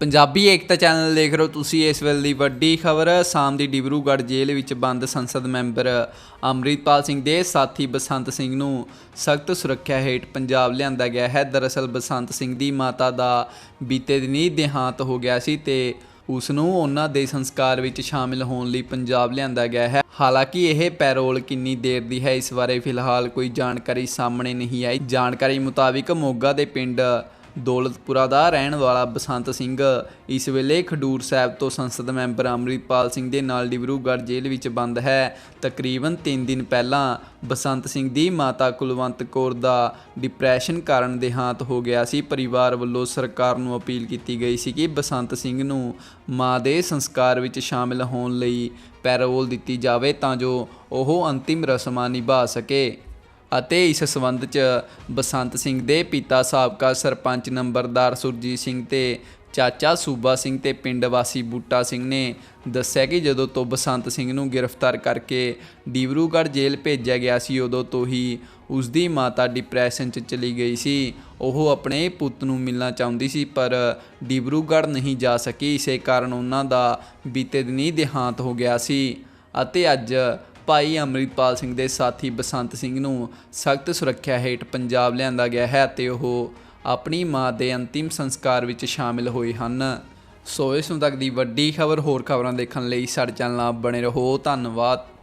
ਪੰਜਾਬੀ ਏਕਤਾ channel ਦੇਖ ਰਹੇ ਹੋ ਤੁਸੀਂ ਇਸ ਵੇਲੇ ਦੀ ਵੱਡੀ ਖਬਰ। ਸ਼ਾਮ ਦੀ ਡਿਬਰੂਗੜ੍ਹ ਜੇਲ੍ਹ ਵਿੱਚ ਬੰਦ ਸੰਸਦ ਮੈਂਬਰ ਅੰਮ੍ਰਿਤਪਾਲ ਸਿੰਘ ਦੇ ਸਾਥੀ ਬਸੰਤ ਸਿੰਘ ਨੂੰ ਸਖਤ ਸੁਰੱਖਿਆ ਹੇਠ ਪੰਜਾਬ ਲਿਆਂਦਾ ਗਿਆ ਹੈ। ਦਰਅਸਲ ਬਸੰਤ ਸਿੰਘ ਦੀ ਮਾਤਾ ਦਾ ਬੀਤੇ ਦਿਨੀ ਦੇਹਾਂਤ ਹੋ ਗਿਆ ਸੀ ਤੇ ਉਸ ਨੂੰ ਉਹਨਾਂ ਦੇ ਸੰਸਕਾਰ ਵਿੱਚ ਸ਼ਾਮਿਲ ਹੋਣ ਲਈ ਪੰਜਾਬ ਲਿਆਂਦਾ ਗਿਆ ਹੈ। ਹਾਲਾਂਕਿ ਇਹ ਪੈਰੋਲ ਕਿੰਨੀ ਦੇਰ ਦੀ ਹੈ ਇਸ ਬਾਰੇ ਫਿਲਹਾਲ ਕੋਈ ਜਾਣਕਾਰੀ ਸਾਹਮਣੇ ਨਹੀਂ ਆਈ। ਜਾਣਕਾਰੀ ਮੁਤਾਬਿਕ ਮੋਗਾ ਦੇ ਪਿੰਡ ਦੌਲਤਪੁਰਾ ਦਾ ਰਹਿਣ ਵਾਲਾ ਬਸੰਤ ਸਿੰਘ ਇਸ ਵੇਲੇ ਖਡੂਰ ਸਾਹਿਬ ਤੋਂ ਸੰਸਦ ਮੈਂਬਰ ਅੰਮ੍ਰਿਤਪਾਲ ਸਿੰਘ ਦੇ ਨਾਲ ਡਿਬਰੂਗੜ੍ਹ ਜੇਲ੍ਹ ਵਿੱਚ ਬੰਦ ਹੈ। ਤਕਰੀਬਨ 3 ਦਿਨ ਪਹਿਲਾਂ ਬਸੰਤ ਸਿੰਘ ਦੀ ਮਾਤਾ ਕੁਲਵੰਤ ਕੌਰ ਦਾ ਡਿਪਰੈਸ਼ਨ ਕਾਰਨ ਦੇਹਾਂਤ ਹੋ ਗਿਆ ਸੀ। ਪਰਿਵਾਰ ਵੱਲੋਂ ਸਰਕਾਰ ਨੂੰ ਅਪੀਲ ਕੀਤੀ ਗਈ ਸੀ ਕਿ ਬਸੰਤ ਸਿੰਘ ਨੂੰ ਮਾਂ ਦੇ ਸੰਸਕਾਰ ਵਿੱਚ ਸ਼ਾਮਿਲ ਹੋਣ ਲਈ ਪੈਰੋਲ ਦਿੱਤੀ ਜਾਵੇ ਤਾਂ ਜੋ ਉਹ ਅੰਤਿਮ ਰਸਮਾਂ ਨਿਭਾ ਸਕੇ। ਅਤੇ ਇਸ ਸਬੰਧ 'ਚ ਬਸੰਤ ਸਿੰਘ ਦੇ ਪਿਤਾ ਸਾਬਕਾ ਸਰਪੰਚ ਨੰਬਰਦਾਰ ਸੁਰਜੀਤ ਸਿੰਘ ਤੇ ਚਾਚਾ ਸੂਬਾ ਸਿੰਘ ਤੇ ਪਿੰਡ ਵਾਸੀ ਬੂਟਾ ਸਿੰਘ ਨੇ ਦੱਸਿਆ ਕਿ ਜਦੋਂ ਤੋਂ ਬਸੰਤ ਸਿੰਘ ਨੂੰ ਗ੍ਰਿਫਤਾਰ ਕਰਕੇ ਡਿਬਰੂਗੜ੍ਹ ਜੇਲ੍ਹ ਭੇਜਿਆ ਗਿਆ ਸੀ, ਉਦੋਂ ਤੋਂ ਹੀ ਉਸ ਦੀ ਮਾਤਾ ਡਿਪਰੈਸ਼ਨ 'ਚ ਚਲੀ ਗਈ ਸੀ। ਉਹ ਆਪਣੇ ਪੁੱਤ ਨੂੰ ਮਿਲਣਾ ਚਾਹੁੰਦੀ ਸੀ, ਪਰ ਡਿਬਰੂਗੜ੍ਹ ਨਹੀਂ ਜਾ ਸਕੀ। ਇਸੇ ਕਾਰਨ ਉਹਨਾਂ ਦਾ ਬੀਤੇ ਦਿਨੀ ਦੇਹਾਂਤ ਹੋ ਗਿਆ ਸੀ ਅਤੇ ਅੱਜ ਭਾਈ ਅੰਮ੍ਰਿਤਪਾਲ ਸਿੰਘ ਦੇ ਸਾਥੀ ਬਸੰਤ ਸਿੰਘ ਨੂੰ ਸਖਤ ਸੁਰੱਖਿਆ ਹੇਠ ਪੰਜਾਬ ਲਿਆਂਦਾ ਗਿਆ ਹੈ ਅਤੇ ਉਹ ਆਪਣੀ ਮਾਂ ਦੇ ਅੰਤਿਮ ਸੰਸਕਾਰ ਵਿੱਚ ਸ਼ਾਮਿਲ ਹੋਏ ਹਨ। ਸੋ ਇਸ ਨੂੰ ਤੱਕ ਦੀ ਵੱਡੀ ਖਬਰ ਹੋਰ ਖਬਰਾਂ ਦੇਖਣ ਲਈ ਸਾਡੇ ਚੈਨਲ ਨਾਲ ਬਣੇ ਰਹੋ। ਧੰਨਵਾਦ।